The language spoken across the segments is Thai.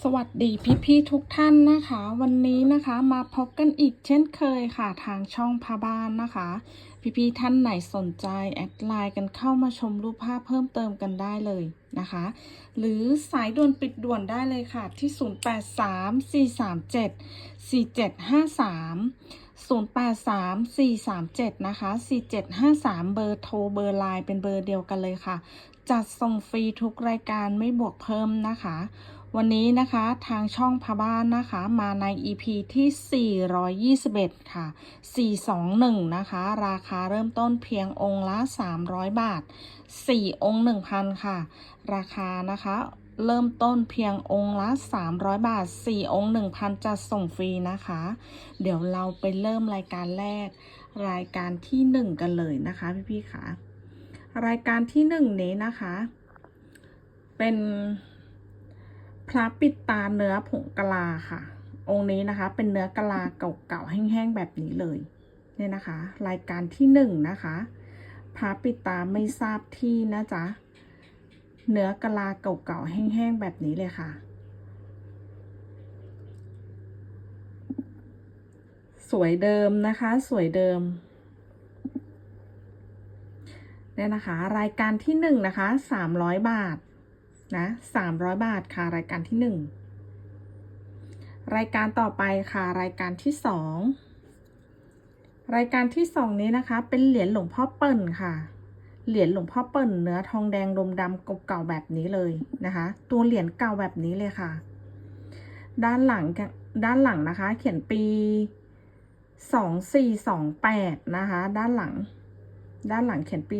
สวัสดีพี่ๆทุกท่านนะคะ วันนี้นะคะมาพบกันอีกเช่นเคยค่ะทางช่องพาบ้านนะคะ พี่ๆท่านไหนสนใจแอดไลน์กันเข้ามาชมรูปภาพเพิ่มเติมกันได้เลยนะคะ หรือสายด่วนปิดด่วนได้เลยค่ะที่ 0834374753 083437 นะคะ 4753 เบอร์โทรเบอร์ไลน์เป็นเบอร์เดียวกันเลยค่ะ จัดส่งฟรีทุกรายการไม่บวกเพิ่มนะคะ วันนี้นะคะทางช่องพาบ้านนะคะมาใน EP ที่ 421 ค่ะ 421 นะคะ ราคาเริ่มต้นเพียงองค์ละ 300 บาท 4 องค์ 1,000 ค่ะ ราคานะคะเริ่มต้นเพียงองค์ละ 300 บาท 4 องค์ 1,000 จะส่งฟรีนะคะ เดี๋ยวเราไปเริ่มรายการแรก รายการที่ 1 กันเลยนะคะพี่ๆค่ะ รายการที่ 1 นี้นะคะ เป็น พระปิดตาเนื้อผงกะลาค่ะ องค์นี้นะคะ เป็นเนื้อกะลาเก่าๆแห้งๆแบบนี้เลยเนี่ยนะคะ รายการที่หนึ่งนะคะพระปิดตาไม่ทราบที่นะจ๊ะเนื้อกะลาเก่าๆแห้งๆแบบนี้เลยค่ะ สวยเดิมนะคะ สวยเดิมเนี่ยนะคะ รายการที่หนึ่งนะคะสามร้อยบาท นะสามร้อยบาทค่ะรายการที่หนึ่งรายการต่อไปค่ะรายการที่สองรายการที่สองนี้นะคะ เป็นเหรียญหลวงพ่อเปิ่นค่ะ เหรียญหลวงพ่อเปิ่นเนื้อทองแดงดมดำเก่าๆแบบนี้เลยนะคะ ตัวเหรียญเก่าแบบนี้เลยค่ะ ด้านหลังด้านหลังนะคะ เขียนปีสองสี่สองแปดนะคะ ด้านหลัง ด้านหลังเขียนปี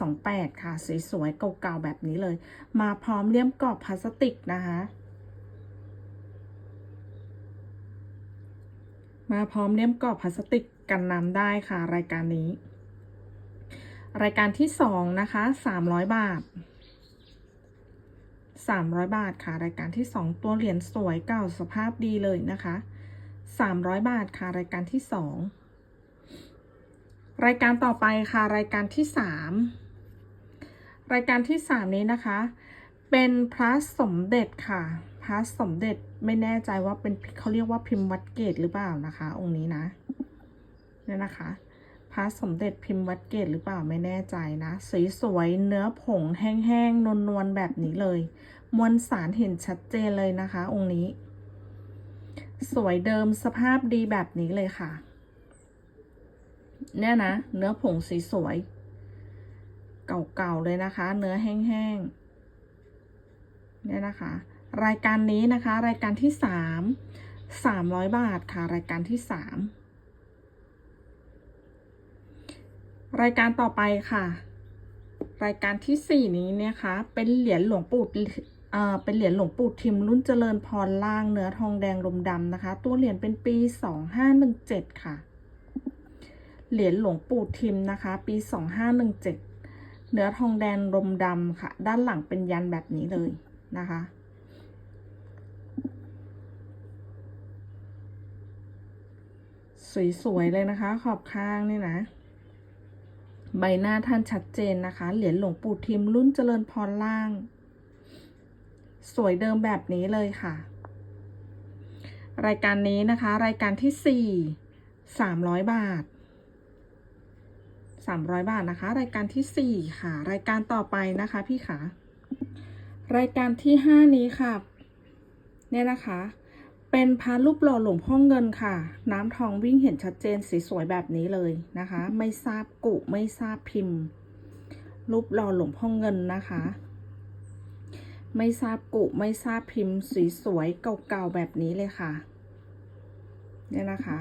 2428 ค่ะสวยๆเก่าๆแบบนี้เลย มาพร้อมเลี่ยมกรอบพลาสติกนะคะ มาพร้อมเลี่ยมกรอบพลาสติกกันน้ำได้ค่ะ รายการนี้ รายการที่สองนะคะ 300 บาท 300 บาทค่ะ รายการที่สองตัวเหรียญสวยเก่าสภาพดีเลยนะคะ 300 บาทค่ะ รายการที่สอง รายการต่อไปค่ะรายการที่สามรายการที่สามนี้นะคะ เป็นพระสมเด็จค่ะพระสมเด็จไม่แน่ใจว่าเป็นเขาเรียกว่าพิมพ์วัดเกตหรือเปล่านะคะ องค์นี้นะเนี่ยนะคะพระสมเด็จพิมพ์วัดเกตหรือเปล่าไม่แน่ใจนะสสวยๆเนื้อผงแห้งๆนวลๆแบบนี้เลย มวลสารเห็นชัดเจนเลยนะคะ องค์นี้ สวยเดิมสภาพดีแบบนี้เลยค่ะ เนี่ยนะ เนื้อผงสีสวย เก่าๆเลยนะคะ เนื้อแห้งๆ เนี่ยนะคะ รายการนี้นะคะ รายการที่สามสามร้อยบาทค่ะ รายการที่สามรายการต่อไปค่ะ รายการที่สี่นี้นะคะ เป็นเหรียญหลวงปู่เอ่อเป็นเหรียญหลวงปู่ทิมรุ่นเจริญพรล่างเนื้อทองแดงลมดำนะคะ ตัวเหรียญเป็นปีสองห้าหนึ่งเจ็ดค่ะ เหรียญหลวงปู่ทิมนะคะ ปี 2517 เนื้อทองแดงรมดำค่ะ ด้านหลังเป็นยันแบบนี้เลยนะคะ สวยๆเลยนะคะ ขอบข้างนี่นะ ใบหน้าท่านชัดเจนนะคะ เหรียญหลวงปู่ทิมรุ่นเจริญพรล่าง สวยเดิมแบบนี้เลยค่ะ รายการนี้นะคะ รายการที่สี่สามร้อยบาท สามร้อยบาทนะคะ รายการที่สี่ค่ะ รายการต่อไปนะคะพี่ขารายการที่ห้านี้ค่ะ เนี่ยนะคะ เป็นพระรูปหล่อหลวงพ่อเงินค่ะ น้ำทองวิ่งเห็นชัดเจนสีสวยแบบนี้เลยนะคะ ไม่ทราบกุไม่ทราบพิมพ์ รูปหล่อหลวงพ่อเงินนะคะ ไม่ทราบกุไม่ทราบพิมพ์ สีสวยเก่าๆแบบนี้เลยค่ะ เนี่ยนะคะ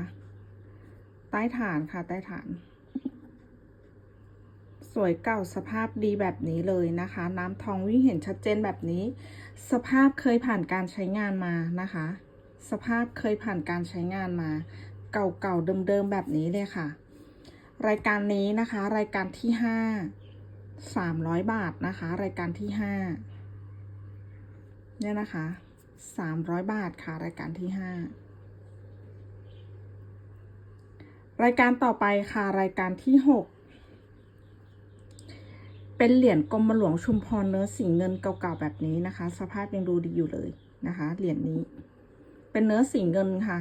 ใต้ฐานค่ะ ใต้ฐาน สวยเก่าสภาพดีแบบนี้เลยนะคะ น้ำทองวิ่งเห็นชัดเจนแบบนี้ สภาพเคยผ่านการใช้งานมานะคะ สภาพเคยผ่านการใช้งานมา เก่าๆเดิมๆแบบนี้เลยค่ะ รายการนี้นะคะ รายการที่ห้าสามร้อยบาทนะคะ รายการที่ห้าเนี่ยนะคะสามร้อยบาทค่ะ รายการที่ห้ารายการต่อไปค่ะ รายการที่หก เป็นเหรียญกรมหลวงชุมพรเนื้อสีเงินเก่าๆแบบนี้นะคะ สภาพยังดูดีอยู่เลยนะคะ เหรียญนี้ เป็นเนื้อสีเงินค่ะ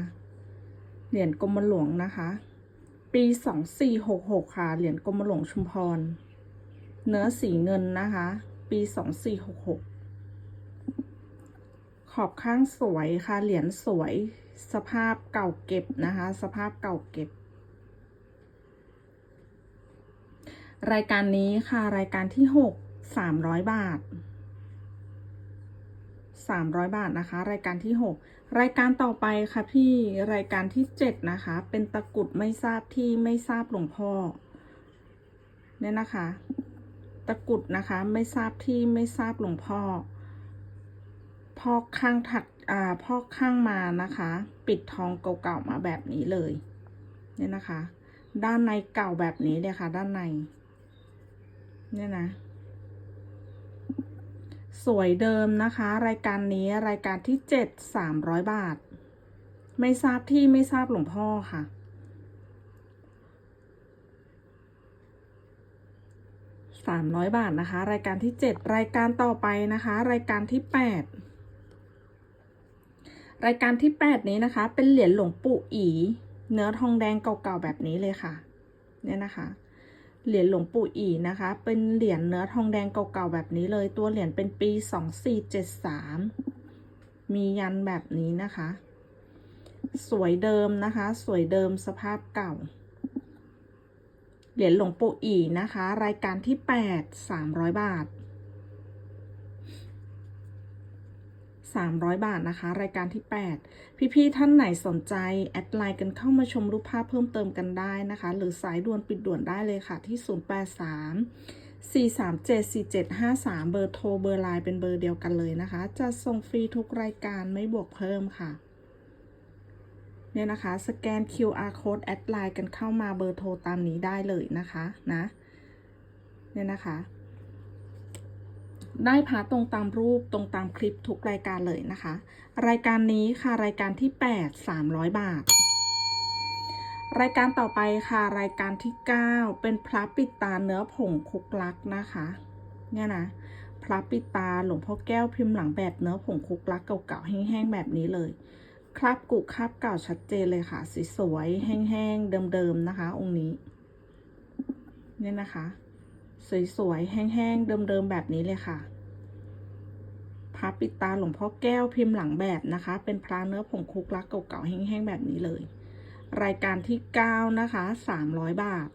เหรียญกรมหลวงนะคะ ปีสองสี่หกหกค่ะ เหรียญกรมหลวงชุมพร เนื้อสีเงินนะคะ ปีสองสี่หกหกขอบข้างสวยค่ะ เหรียญสวย สภาพเก่าเก็บนะคะ สภาพเก่าเก็บ รายการนี้ค่ะรายการที่หกสามร้อยบาทสามร้อยบาทนะคะ รายการที่หกรายการต่อไปค่ะพี่รายการที่เจ็ดนะคะ เป็นตะกุดไม่ทราบที่ไม่ทราบหลวงพ่อเนี่ยนะคะ ตะกุดนะคะไม่ทราบที่ไม่ทราบหลวงพ่อพอกข้างถักอ่าพอกข้างมานะคะ ปิดทองเก่าๆมาแบบนี้เลยเนี่ยนะคะ ด้านในเก่าแบบนี้เลยค่ะ ด้านใน เนี่ยนะ สวยเดิมนะคะ รายการนี้รายการที่เจ็ดสามร้อยบาท ไม่ทราบที่ไม่ทราบหลวงพ่อค่ะ สามร้อยบาทนะคะ รายการที่เจ็ดรายการต่อไปนะคะ รายการที่แปดรายการที่แปดนี้นะคะ เป็นเหรียญหลวงปู่อี เนื้อทองแดงเก่าๆแบบนี้เลยค่ะ เนี่ยนะคะ เหรียญหลวงปู่อีนะคะ เป็นเหรียญเนื้อทองแดงเก่าๆแบบนี้เลย ตัวเหรียญเป็นปีสองสี่เจ็ดสามมียันแบบนี้นะคะ สวยเดิมนะคะ สวยเดิมสภาพเก่า เหรียญหลวงปู่อีนะคะ รายการที่แปดสามร้อยบาท สามร้อยบาทนะคะ รายการที่แปดพี่ ๆ ท่านไหนสนใจ แอดไลน์กันเข้ามาชมรูปภาพเพิ่มเติมกันได้นะคะ หรือสายด่วนปิดด่วนได้เลยค่ะที่ 083 437 4753 เบอร์โทรเบอร์ไลน์เป็นเบอร์เดียวกันเลยนะคะ จะส่งฟรีทุกรายการไม่บวกเพิ่มค่ะเนี่ยนะคะ สแกน QR code แอดไลน์กันเข้ามาเบอร์โทรตามนี้ได้เลยนะคะนะเนี่ยนะคะ ได้พาตรงตามรูปตรงตามคลิปทุกรายการเลยนะคะ รายการนี้ค่ะรายการที่ 8 300 บาท รายการต่อไปค่ะรายการที่ 9 เป็นพระปิดตาเนื้อผงคุกลักนะคะเนี่ยนะพระปิดตาหลวงพ่อแก้วพิมพ์หลังแบบเนื้อผงคุกลักเก่าๆแห้งๆแบบนี้เลย คราบกุคราบเก่าชัดเจนเลยค่ะสีสวยๆแห้งๆเดิมๆนะคะ องค์นี้เนี่ยนะคะ สวยๆ แห้งๆ เดิมๆ แบบนี้เลยค่ะ พระปิดตาหลวงพ่อแก้วพิมพ์หลังแบบนะคะ เป็นพระเนื้อผงคุกลักเก่าๆ แห้งๆ แบบนี้เลย รายการที่เก้านะคะสามร้อยบาท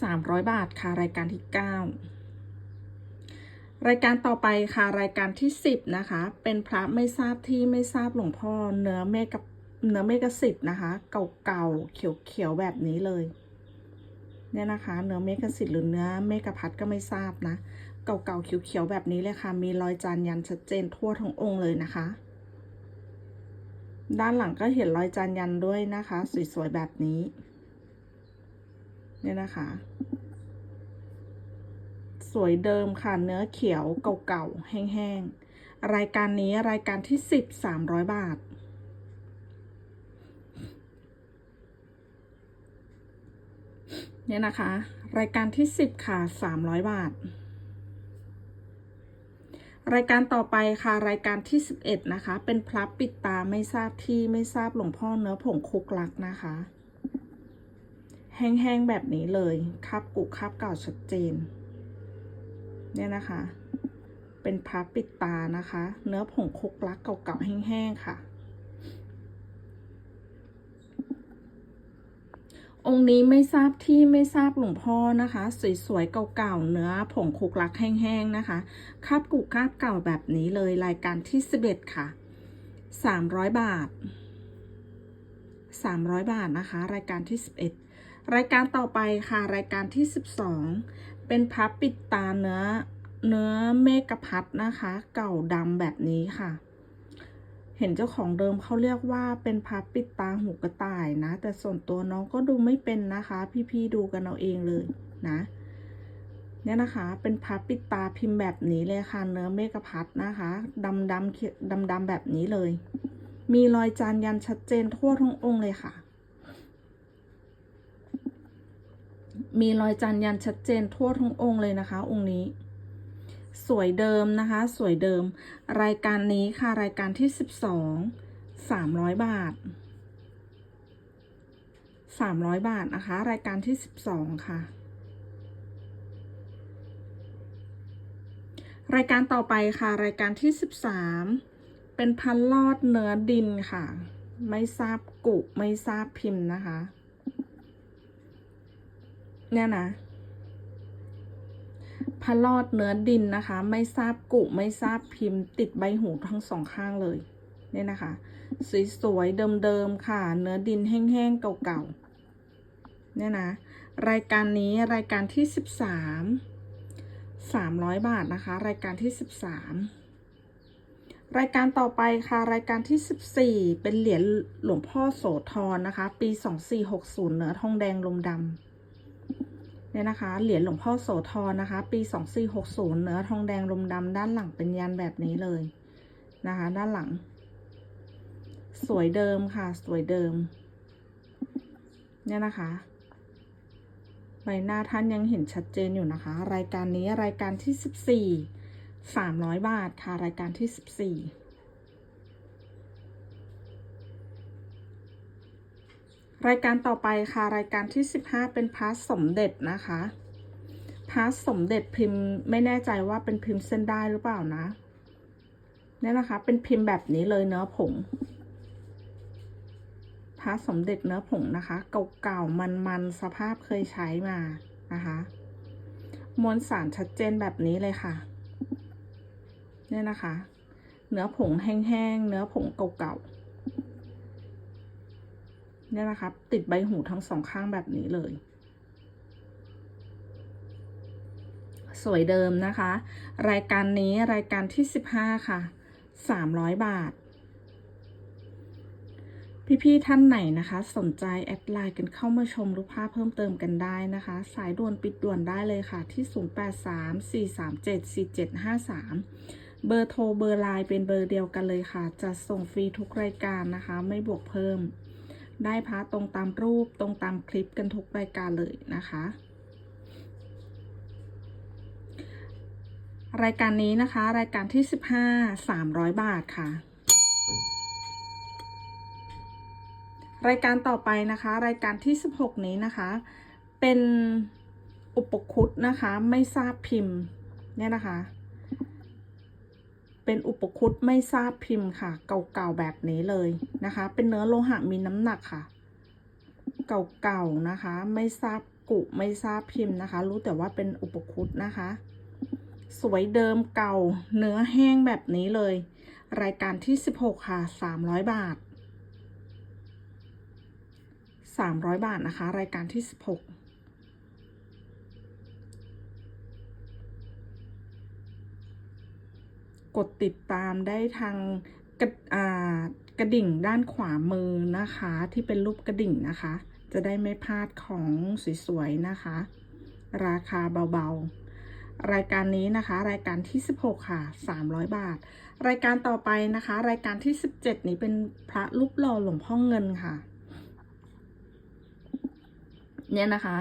สามร้อยบาทค่ะ รายการที่เก้ารายการต่อไปค่ะ รายการที่สิบนะคะ เป็นพระไม่ทราบที่ไม่ทราบหลวงพ่อเนื้อเมฆกับ เนื้อเมฆสิทธ์นะคะ เก่าๆเขียวๆแบบนี้เลย เนี่ยนะคะ เนื้อเมฆสิทธ์หรือเนื้อเมฆพัดก็ไม่ทราบนะ เก่าๆเขียวๆแบบนี้เลยค่ะ มีรอยจานยันชัดเจนทั่วทั้งองค์เลยนะคะ ด้านหลังก็เห็นรอยจานยันด้วยนะคะ สวยๆแบบนี้ เนี่ยนะคะสวยเดิมค่ะ เนื้อเขียวเก่าๆแห้งๆ รายการนี้รายการที่สิบสามร้อยบาท เนี่ยนะคะ รายการที่สิบค่ะสามร้อยบาท รายการต่อไปค่ะรายการที่สิบเอ็ดนะคะ เป็นพระปิดตาไม่ทราบที่ไม่ทราบหลวงพ่อเนื้อผงคุกลักนะคะ แห้งๆแบบนี้เลยคาบกุคาบเก่าชัดเจน เนี่ยนะคะ เป็นพระปิดตานะคะ เนื้อผงคุกลักเก่าๆแห้งๆค่ะ องค์นี้ไม่ทราบที่ไม่ทราบหลวงพ่อนะคะ สวยๆเก่าๆเนื้อผงคุกลักแห้งๆนะคะคาบกุคาบเก่าแบบนี้เลยรายการที่สิบเอ็ดค่ะสามร้อยบาทสามร้อยบาทนะคะ รายการที่สิบเอ็ดรายการต่อไปค่ะ รายการที่สิบสองเป็นพับปิดตาเนื้อเนื้อเมกะพัดนะคะ เก่าดำแบบนี้ค่ะ เห็นเจ้าของเดิมเขาเรียกว่าเป็นพับปิดตาหูกระต่ายนะ แต่ส่วนตัวน้องก็ดูไม่เป็นนะคะ พี่ๆดูกันเอาเองเลยนะเนี่ยนะคะ เป็นพับปิดตาพิมพ์แบบนี้เลยค่ะ เนื้อเมกะพัดนะคะดำดำดำดำแบบนี้เลย มีรอยจานยันชัดเจนทั่วทั้งองค์เลยค่ะ มีรอยจันยันชัดเจนทั่วทั้งองค์เลยนะคะ องค์นี้ สวยเดิมนะคะ สวยเดิม รายการนี้ค่ะ รายการที่สิบสองสามร้อยบาทสามร้อยบาทนะคะ รายการที่สิบสองค่ะ รายการต่อไปค่ะ รายการที่สิบสามเป็นพันลอดเนื้อดินค่ะ ไม่ทราบกุไม่ทราบพิมพ์นะคะ เนี่ยนะ พลอดเนื้อดินนะคะ ไม่ทราบกุไม่ทราบพิมพ์ ติดใบหูทั้งสองข้างเลยเนี่ยนะคะ สวยๆเดิมๆค่ะ เนื้อดินแห้งๆเก่าๆเนี่ยนะ รายการนี้รายการที่สิบสามสามร้อยบาทนะคะ รายการที่สิบสามรายการต่อไปค่ะ รายการที่สิบสี่เป็นเหรียญหลวงพ่อโสธรนะคะ ปีสองสี่หกศูนย์เนื้อทองแดงลมดำ เนี่ยนะคะ เหรียญหลวงพ่อโสธรนะคะ ปี 2460 เนื้อทองแดงลมดำด้านหลังเป็นยันแบบนี้เลยนะคะ ด้านหลัง สวยเดิมค่ะ สวยเดิม เนี่ยนะคะ ใบหน้าท่านยังเห็นชัดเจนอยู่นะคะ รายการนี้รายการที่ 14 300 บาทค่ะ รายการที่ 14 รายการต่อไปค่ะรายการที่สิบห้าเป็นพาร์ทสมเด็จนะคะพาร์ทสมเด็จพิมพ์ไม่แน่ใจว่าเป็นพิมพ์เส้นได้หรือเปล่านะเนี่ยนะคะ เป็นพิมพ์แบบนี้เลยเนื้อผงพระสมเด็จเนื้อผงนะคะ เก่าๆมันๆสภาพเคยใช้มานะคะมวลสารชัดเจนแบบนี้เลยค่ะเนี่ยนะคะ เนื้อผงแห้งๆเนื้อผงเก่าๆ นี่นะคะติดใบหูทั้งสองข้างแบบนี้เลย สวยเดิมนะคะ รายการนี้รายการที่สิบห้าค่ะสามร้อยบาท พี่ ๆ ท่านไหนนะคะ สนใจแอดไลน์กันเข้ามาชมรูปภาพเพิ่มเติมกันได้นะคะ สายด่วนปิดด่วนได้เลยค่ะ ที่ 0834374753เบอร์โทรเบอร์ไลน์เป็นเบอร์เดียวกันเลยค่ะ จะส่งฟรีทุกรายการนะคะ ไม่บวกเพิ่ม ได้พระตรงตามรูปตรงตามคลิปกันทุกรายการเลยนะคะ รายการนี้นะคะ รายการที่ 15 300 บาทค่ะ รายการต่อไปนะคะ รายการที่ 16 นี้นะคะ เป็นอุปคุตนะคะ ไม่ทราบพิมพ์เนี่ยนะคะ เป็นอุปคุตไม่ทราบพิมพ์ค่ะ เก่าๆแบบนี้เลยนะคะ เป็นเนื้อโลหะมีน้ำหนักค่ะ เก่าๆนะคะ ไม่ทราบกุไม่ทราบพิมพ์นะคะ รู้แต่ว่าเป็นอุปคุตนะคะ สวยเดิมเก่า เนื้อแห้งแบบนี้เลย รายการที่ 16 ค่ะ 300 บาท 300 บาทนะคะ รายการที่ 16 กดติดตามได้ทางกระกระดิ่งด้านขวามือนะคะ ที่เป็นรูปกระดิ่งนะคะ จะได้ไม่พลาดของสวยๆนะคะ ราคาเบาๆ รายการนี้นะคะ รายการที่ 16 ค่ะ 300 บาท รายการต่อไปนะคะ รายการที่ 17 นี้เป็นพระรูปหล่อหลวงพ่อเงินค่ะ เนี่ยนะคะ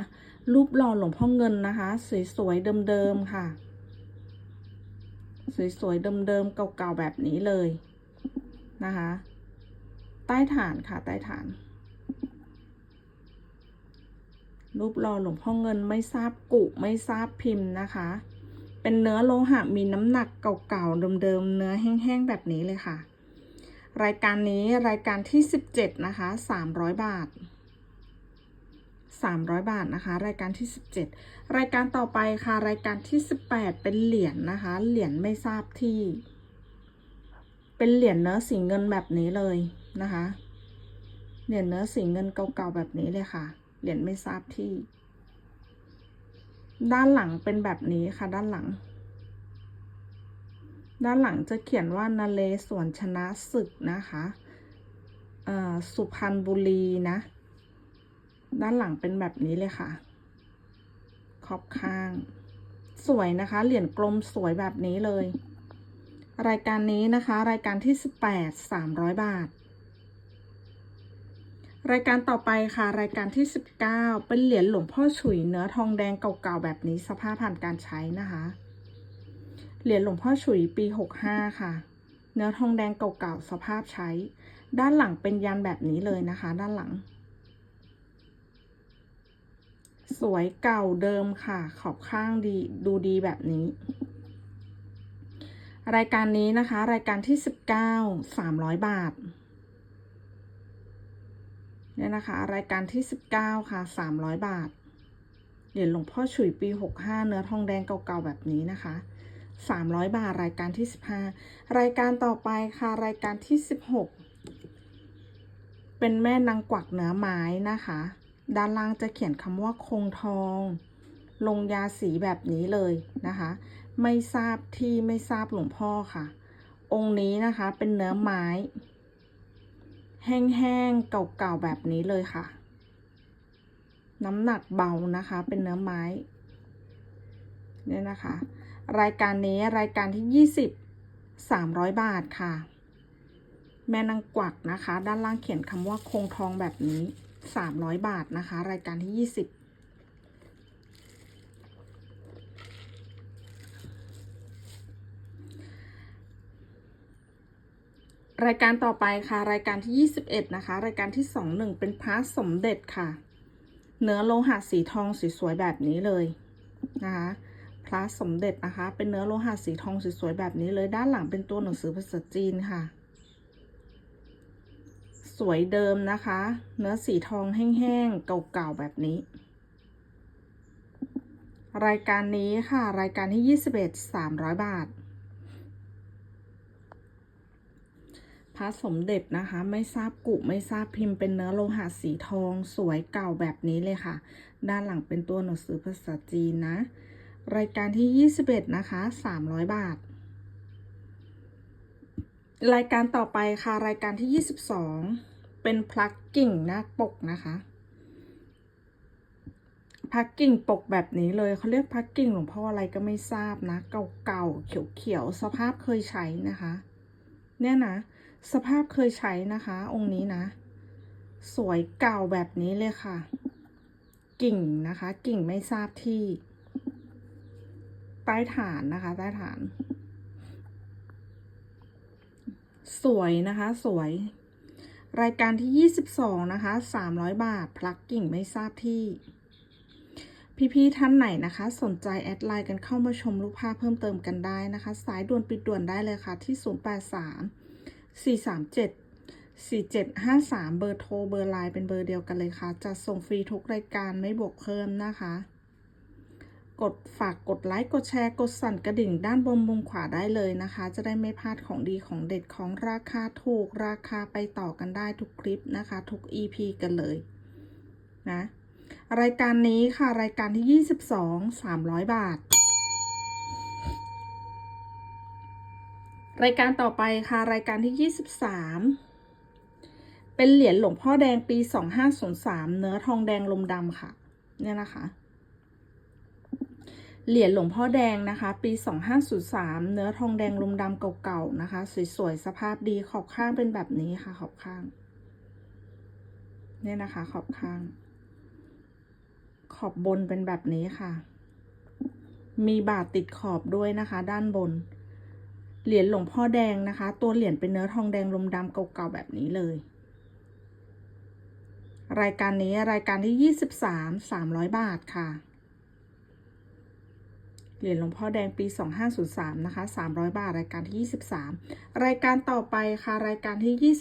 รูปหล่อหลวงพ่อเงินนะคะ สวยๆเดิมๆค่ะ สวยๆ เดิมๆ เก่าๆ แบบนี้เลยนะคะ ใต้ฐานค่ะ ใต้ฐาน รูปหล่อหลวงพ่อเงินไม่ทราบกุไม่ทราบพิมพ์นะคะ เป็นเนื้อโลหะมีน้ำหนักเก่าๆ เดิมๆ เนื้อแห้งๆ แบบนี้เลยค่ะ รายการนี้รายการที่ 17 นะคะ 300 บาท 300 บาทนะคะ รายการที่ 17 รายการต่อไปค่ะ รายการที่ 18 เป็นเหรียญนนะคะ เหรียญไม่ทราบที่ เป็นเหรียญเนื้อสีเงินแบบนี้เลยนะคะ เหรียญเนื้อสีเงินเก่าๆแบบนี้เลยค่ะ เหรียญไม่ทราบที่ ด้านหลังเป็นแบบนี้ค่ะ ด้านหลัง ด้านหลังจะเขียนว่านาเลสวนชนะศึกนะคะสุพรรณบุรีนะ ด้านหลังเป็นแบบนี้เลยค่ะ ขอบข้าง สวยนะคะ เหรียญกลมสวยแบบนี้เลย รายการนี้นะคะ รายการที่ 18 300 บาท รายการต่อไปค่ะ รายการที่ 19 เป็นเหรียญหลวงพ่อฉุยเนื้อทองแดงเก่าๆแบบนี้สภาพผ่านการใช้นะคะ เหรียญหลวงพ่อฉุยปี 65 ค่ะ เนื้อทองแดงเก่าๆสภาพใช้ ด้านหลังเป็นยันแบบนี้เลยนะคะ ด้านหลัง สวยเก่าเดิมค่ะ ขอบข้างดีดูดีแบบนี้ รายการนี้นะคะ รายการที่ 19 300 บาทเนี่ยนะคะ รายการที่ 19 ค่ะ 300 บาท เหรียญหลวงพ่อฉุยปี 65 เนื้อทองแดงเก่าๆแบบนี้นะคะ 300 บาท รายการที่ 15 รายการต่อไปค่ะ รายการที่ 16 เป็นแม่นางกวักเนื้อไม้นะคะ ด้านล่างจะเขียนคำว่าคงทอง ลงยาสีแบบนี้เลยนะคะ ไม่ทราบที่ไม่ทราบหลวงพ่อค่ะ องค์นี้นะคะเป็นเนื้อไม้ แห้งๆเก่าๆแบบนี้เลยค่ะ น้ำหนักเบานะคะ เป็นเนื้อไม้เนี่ยนะคะ รายการนี้รายการที่ 20 300 บาทค่ะ แม่นางกวักนะคะ ด้านล่างเขียนคำว่าคงทองแบบนี้ 300บาทนะคะ รายการที่20รายการต่อไปค่ะ รายการที่ 21 นะคะ รายการที่ 21 เป็นพระสมเด็จค่ะ เนื้อโลหะสีทองสวยๆแบบนี้เลยนะคะพระสมเด็จนะคะ เป็นเนื้อโลหะสีทองสวยๆแบบนี้เลยด้านหลังเป็นตัวหนังสือภาษาจีนค่ะ สวยเดิมนะคะ เนื้อสีทองแห้งๆ เก่าๆ แบบนี้ รายการนี้ค่ะ รายการที่ 21 300 บาทพระสมเด็จนะคะ ไม่ทราบกุไม่ทราบพิมพ์เป็นเนื้อโลหะสีทองสวยเก่าแบบนี้เลยค่ะ ด้านหลังเป็นตัวหนังสือภาษาจีนนะ รายการที่ 21 นะคะ 300 บาท รายการต่อไปค่ะ รายการที่ 22 เป็นพลักกิ่งหน้าปกนะคะพลักกิ่งปกแบบนี้เลยเขาเรียกพลักกิ่งหลวงพ่ออะไรก็ไม่ทราบนะ เก่าๆเขียวๆสภาพเคยใช้นะคะ เนี่ยนะ สภาพเคยใช้นะคะ องค์นี้นะ สวยเก่าแบบนี้เลยค่ะ กิ่งนะคะ กิ่งไม่ทราบที่ ใต้ฐานนะคะ ใต้ฐาน สวยนะคะสวย รายการที่ 22 นะคะ 300 บาทพลักกิ่งไม่ทราบที่ พี่ๆท่านไหนนะคะ สนใจแอดไลน์กันเข้ามาชมรูปภาพเพิ่มเติมกันได้นะคะ สายด่วนปิดด่วนได้เลยค่ะที่ 083 437 4753 เบอร์โทร เบอร์ไลน์เป็นเบอร์เดียวกันเลยค่ะ จะส่งฟรีทุกรายการไม่บวกเพิ่มนะคะ กดฝากกดไลค์กดแชร์กดสั่นกระดิ่งด้านบนมุมขวาได้เลยนะคะ จะได้ไม่พลาดของดีของเด็ดของราคาถูกราคาไปต่อกันได้ทุกคลิปนะคะ ทุก EP กันเลยนะรายการนี้ค่ะรายการที่ 22 300 บาท รายการต่อไปค่ะรายการที่ 23 เป็นเหรียญหลวงพ่อแดงปี 2503 เนื้อทองแดงลมดำค่ะ เนี่ยนะคะ เหรียญหลวงพ่อแดงนะคะ ปี 2503 เนื้อทองแดงลมดำเก่าๆนะคะ สวยๆ สภาพดีขอบข้างเป็นแบบนี้ค่ะ ขอบข้าง เนี่ยนะคะ ขอบข้าง ขอบบนเป็นแบบนี้ค่ะ มีบาทติดขอบด้วยนะคะ ด้านบน เหรียญหลวงพ่อแดงนะคะ ตัวเหรียญเป็นเนื้อทองแดงลมดำเก่าๆแบบนี้เลย รายการนี้รายการที่ 23 300 บาทค่ะ เหรียญหลวงพ่อแดงปี 2503 นะคะ 300 บาท รายการที่ 23 รายการต่อไปค่ะ รายการที่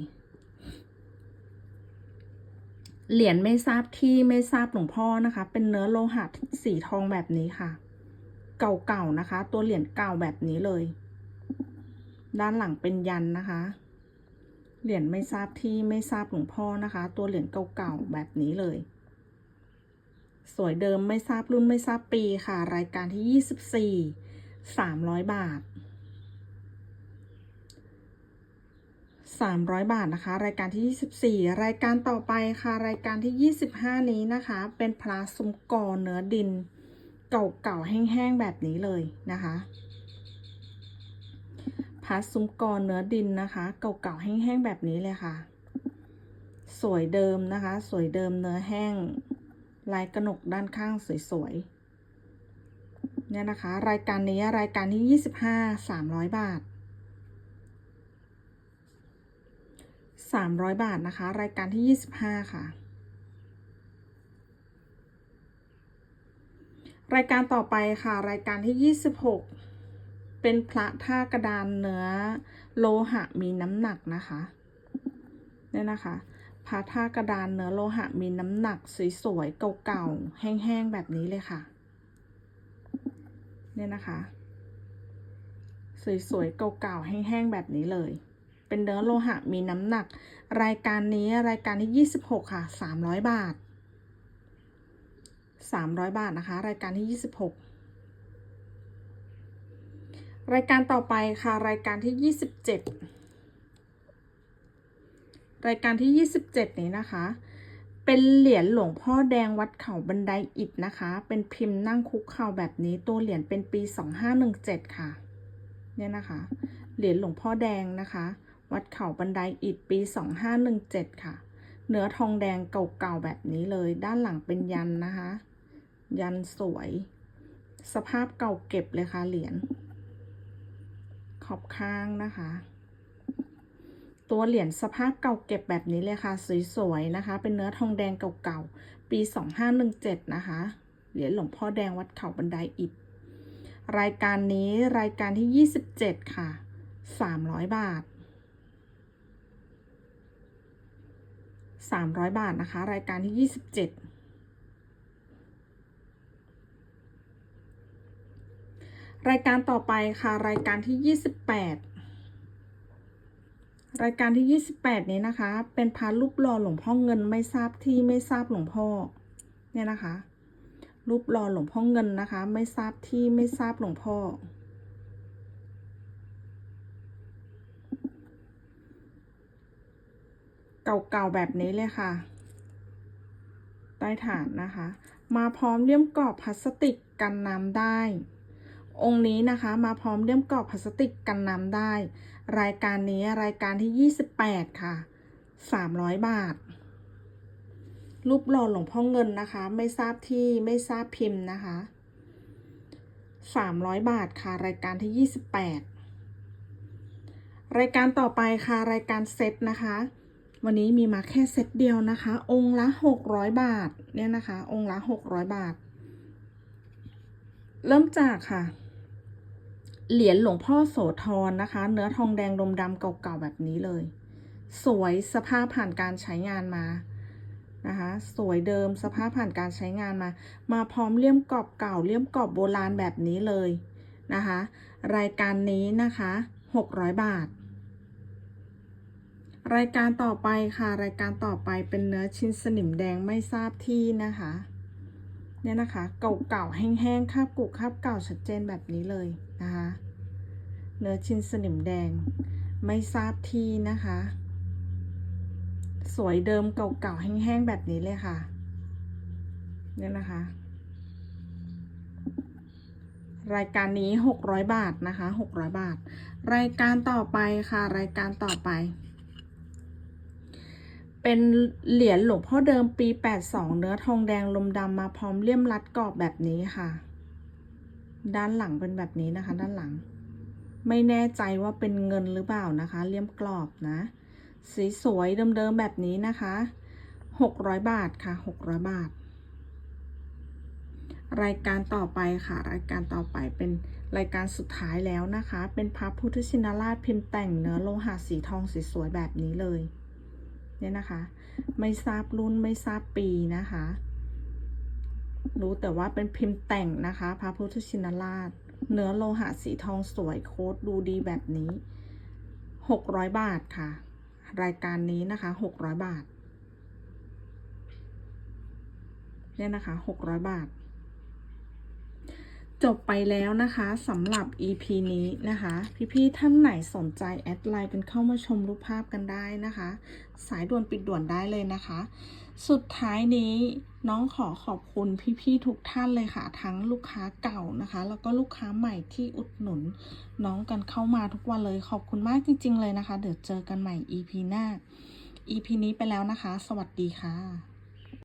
24 เหรียญไม่ทราบที่ไม่ทราบหลวงพ่อนะคะ เป็นเนื้อโลหะสีทองแบบนี้ค่ะ เก่าๆนะคะ ตัวเหรียญเก่าแบบนี้เลย ด้านหลังเป็นยันนะคะ เหรียญไม่ทราบที่ไม่ทราบหลวงพ่อนะคะ ตัวเหรียญเก่าๆแบบนี้เลย สวยเดิมไม่ทราบรุ่นไม่ทราบปีค่ะ รายการที่ 24 300 บาท 300 บาทนะคะ รายการที่ 24 รายการต่อไปค่ะ รายการที่ 25 นี้นะคะ เป็นพลาสุมกอเนื้อดิน เก่าๆแห้งๆแบบนี้เลยนะคะพลาสุมกอเนื้อดินนะคะ เก่าๆแห้งๆแบบนี้เลยค่ะสสวยเดิมนะคะ สวยเดิมเนื้อแห้ง ลายกระหนกด้านข้างสวยๆ เนี่ยนะคะ รายการนี้รายการที่ 25 300 บาท 300 บาทนะคะ รายการที่ 25 ค่ะ รายการต่อไปค่ะ รายการที่ 26 เป็นพระท่ากระดานเนื้อโลหะมีน้ำหนักนะคะ เนี่ยนะคะ พระท่ากระดานเนื้อโลหะมีน้ำหนักสวยๆเก่าๆแห้งๆแบบนี้เลยค่ะ เนี่ยนะคะ สวยๆเก่าๆแห้งๆแบบนี้เลย เป็นเนื้อโลหะมีน้ำหนัก รายการนี้รายการที่ 26 ค่ะ 300 บาท 300 บาทนะคะ รายการที่ 26รายการต่อไปค่ะ รายการที่ 27 รายการที่ 27 นี้นะคะ เป็นเหรียญหลวงพ่อแดงวัดเขาบันไดอิฐนะคะ เป็นพิมพ์นั่งคุกเข่าแบบนี้ ตัวเหรียญเป็นปี 2517 ค่ะ เนี่ยนะคะ เหรียญหลวงพ่อแดงนะคะ วัดเขาบันไดอิฐปี 2517 ค่ะ เนื้อทองแดงเก่าๆแบบนี้เลย ด้านหลังเป็นยันนะคะ ยันสวย สภาพเก่าเก็บเลยค่ะเหรียญขอบข้างนะคะ ตัวเหรียญสภาพเก่าเก็บแบบนี้เลยค่ะ สวยๆนะคะ เป็นเนื้อทองแดงเก่าๆ ปี 2517 นะคะ เหรียญหลวงพ่อแดงวัดเขาบันไดอิฐรายการนี้รายการที่ 27 ค่ะ 300 บาท 300 บาทนะคะ รายการที่ 27รายการต่อไปค่ะ รายการที่ 28 รายการที่ 28 นี้นะคะ เป็นพารูปหล่อหลวงพ่อเงินไม่ทราบที่ไม่ทราบหลวงพ่อเนี่ยนะคะ รูปหล่อหลวงพ่อเงินนะคะ ไม่ทราบที่ไม่ทราบหลวงพ่อ เก่าๆแบบนี้เลยค่ะ ใต้ฐานนะคะ มาพร้อมเลี่ยมกรอบพลาสติกกันน้ำได้ องค์นี้นะคะ มาพร้อมเลี่ยมกรอบพลาสติกกันน้ำได้ รายการนี้รายการที่ 28 ค่ะ 300 บาท รูปหล่อหลวงพ่อเงินนะคะ ไม่ทราบที่ไม่ทราบพิมพ์นะคะ 300 บาทค่ะ รายการที่ 28 รายการต่อไปค่ะ รายการเซตนะคะ วันนี้มีมาแค่เซตเดียวนะคะ องค์ละ 600 บาท เนี่ยนะคะ องค์ละ 600 บาท เริ่มจากค่ะ เหรียญหลวงพ่อโสธรนะคะ เนื้อทองแดงดมดำเก่าๆแบบนี้เลย สวยสภาพผ่านการใช้งานมานะคะสวยเดิมสภาพผ่านการใช้งานมา มาพร้อมเลี่ยมกรอบเก่าเลี่ยมกรอบโบราณแบบนี้เลยนะคะ รายการนี้นะคะ 600 บาท รายการต่อไปค่ะ รายการต่อไปเป็นเนื้อชิ้นสนิมแดงไม่ทราบที่นะคะ เนี่ยนะคะ เก่าๆ แห้งๆคาบกุคาบเก่าชัดเจนแบบนี้เลยนะคะ เนื้อชิ้นสนิมแดง ไม่ทราบที่นะคะ สวยเดิมเก่าๆ แห้งๆ แบบนี้เลยค่ะ เนี่ยนะคะ รายการนี้ 600 บาทนะคะ 600 บาท รายการต่อไปค่ะ รายการต่อไป เป็นเหรียญหลวงพ่อเดิมปี 82 เนื้อทองแดงลมดำมาพร้อมเลี่ยมรัดกรอบแบบนี้ค่ะ ด้านหลังเป็นแบบนี้นะคะ ด้านหลัง ไม่แน่ใจว่าเป็นเงินหรือเปล่านะคะ เลี่ยมกรอบนะ สีสวยเดิมๆแบบนี้นะคะ 600 บาทค่ะ 600 บาท รายการต่อไปค่ะ รายการต่อไปเป็นรายการสุดท้ายแล้วนะคะ เป็นพระพุทธชินราชพิมพ์แต่งเนื้อโลหะสีทองสีสวยแบบนี้เลย เนี่ยนะคะ ไม่ทราบรุ่นไม่ทราบปีนะคะ รู้แต่ว่าเป็นพิมพ์แต่งนะคะ พระพุทธชินราช เนื้อโลหะสีทองสวยโค้ดดูดีแบบนี้ 600 บาทค่ะ รายการนี้นะคะ 600 บาท เนี่ยนะคะ 600 บาท จบไปแล้วนะคะสำหรับ EP นี้นะคะ พี่ๆท่านไหนสนใจแอดไลน์กันเข้ามาชมรูปภาพกันได้นะคะ สายด่วนปิดด่วนได้เลยนะคะ สุดท้ายนี้น้องขอขอบคุณพี่ๆทุกท่านเลยค่ะ ทั้งลูกค้าเก่านะคะ แล้วก็ลูกค้าใหม่ที่อุดหนุน น้องกันเข้ามาทุกวันเลยขอบคุณมากจริง ๆ เลยนะคะ เดี๋ยวเจอกันใหม่ EP หน้า EP นี้ไปแล้วนะคะ สวัสดีค่ะ